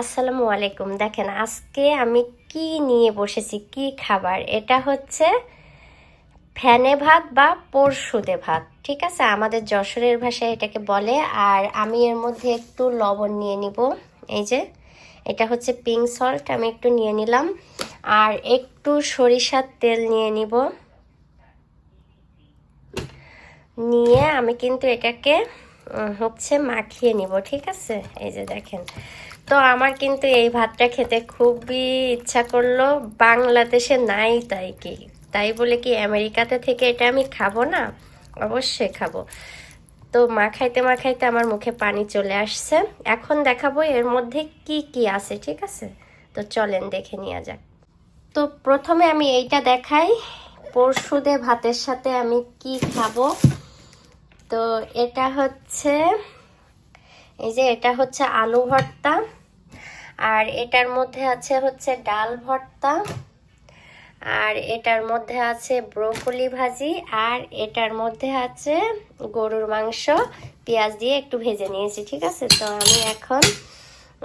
আসসালামু আলাইকুম। দেখেন, আজকে আমি কি নিয়ে বসেছি, কি খাবার? এটা হচ্ছে ফ্যানে ভাত বা পরশুদে ভাত, ঠিক আছে? আমাদের যশোরের ভাষায় এটাকে বলে, আর আমি এর মধ্যে একটু লবণ নিয়ে নিব। এই যে, এটা হচ্ছে পিঙ্ক সল্ট, আমি একটু নিয়ে নিলাম। আর একটু সরিষার তেল নিয়ে নিব। নিয়ে আমি কিন্তু এটাকে হচ্ছে মাখিয়ে নিব, ঠিক আছে? এই যে দেখেন তো আমার কিন্তু এই ভাতটা খেতে খুবই ইচ্ছা করল। বাংলাদেশে নাই তাই কি? তাই বলে কি আমেরিকাতে থেকে এটা আমি খাব না? অবশ্যই খাব। তো মাখাইতে মাখাইতে আমার মুখে পানি চলে আসছে। এখন দেখাবো এর মধ্যে কি কি আছে, ঠিক আছে? তো চলেন দেখে নেওয়া যাক। তো প্রথমে আমি এইটা দেখাই। পরশুদে ভাতের সাথে আমি কি খাব? তো এটা হচ্ছে এই যে এটা হচ্ছে আলু ভর্তা, আর এটার মধ্যে আছে হচ্ছে ডাল ভর্তা, আর এটার মধ্যে আছে ব্রোকলি ভাজি, আর এটার মধ্যে আছে গরুর মাংস, পেঁয়াজ দিয়ে একটু ভেজে নিয়েছি, ঠিক আছে? তো আমি এখন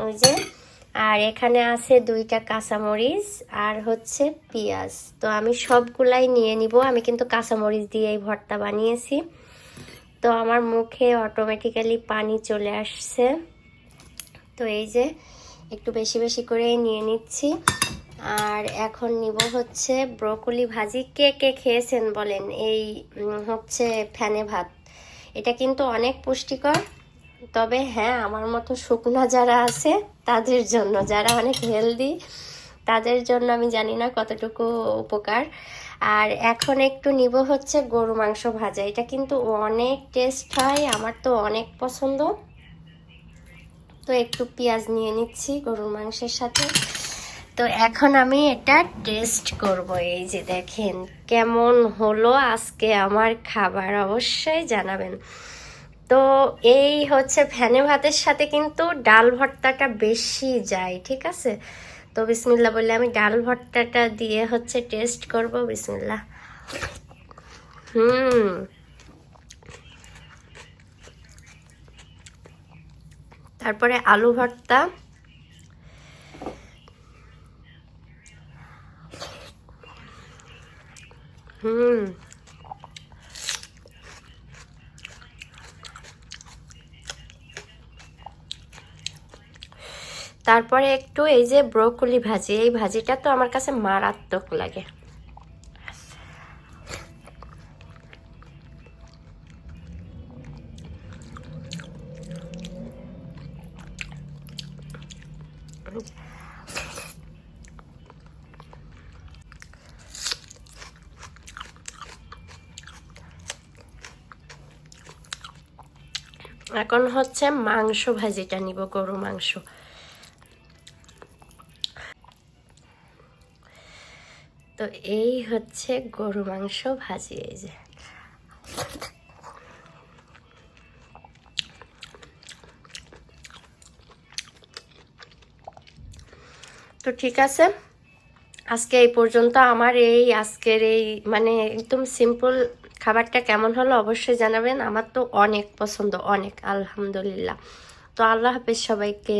ওই যে, আর এখানে আছে দুইটা কাঁচামরিচ আর হচ্ছে পেঁয়াজ। তো আমি সবগুলাই নিয়ে নিব, আমি কিন্তু কাঁচামরিচ দিয়ে এই ভর্তা বানিয়েছি। তো আমার মুখে অটোমেটিক্যালি পানি চলে আসছে। তো এই যে একটু বেশি বেশি করেই নিয়ে নিচ্ছি। আর এখন নিব হচ্ছে ব্রোকলি ভাজি। কে কে খেয়েছেন বলেন? এই হচ্ছে ফ্যানে ভাত। এটা কিন্তু অনেক পুষ্টিকর। তবে হ্যাঁ আমার মতো শুকনা যারা আছে, তাদের জন্য, যারা অনেক হেলদি তাদের জন্য আমি জানি না কতটুকু উপকার। আর এখন একটু নিব হচ্ছে গরু মাংস ভাজা। এটা কিন্তু অনেক টেস্ট হয়, আমার তো অনেক পছন্দ। তো একটু পেঁয়াজ নিয়ে নিচ্ছি গরুর মাংসের সাথে। তো এখন আমি এটা টেস্ট করব, এই যে দেখেন কেমন হলো আজকে আমার খাবার, অবশ্যই জানাবেন। তো এই হচ্ছে ফ্যানে ভাতের সাথে কিন্তু ডাল ভর্তাটা বেশি যায়, ঠিক আছে? তো বিসমিল্লা বললে আমি ডাল ভর্তাটা দিয়ে হচ্ছে টেস্ট করব বিসমিল্লা হুম। তারপরে আলু ভর্তা। হুম। তারপরে একটু এই যে ব্রোকলি ভাজি, এই ভাজিটা তো আমার কাছে মারাত্মক লাগে। এখন হচ্ছে মাংস ভাজিটা নিব, গরু মাংস। তো এই হচ্ছে গরু মাংস ভাজি, এই যে। তো ঠিক আছে। আজকে এই পর্যন্ত আমার এই আজকের এই মানে একদম সিম্পল খাবারটা কেমন হলো অবশ্যই জানাবেন। আমার তো অনেক পছন্দ, অনেক, আলহামদুলিল্লাহ। তো আল্লাহ হাফেজ সবাইকে।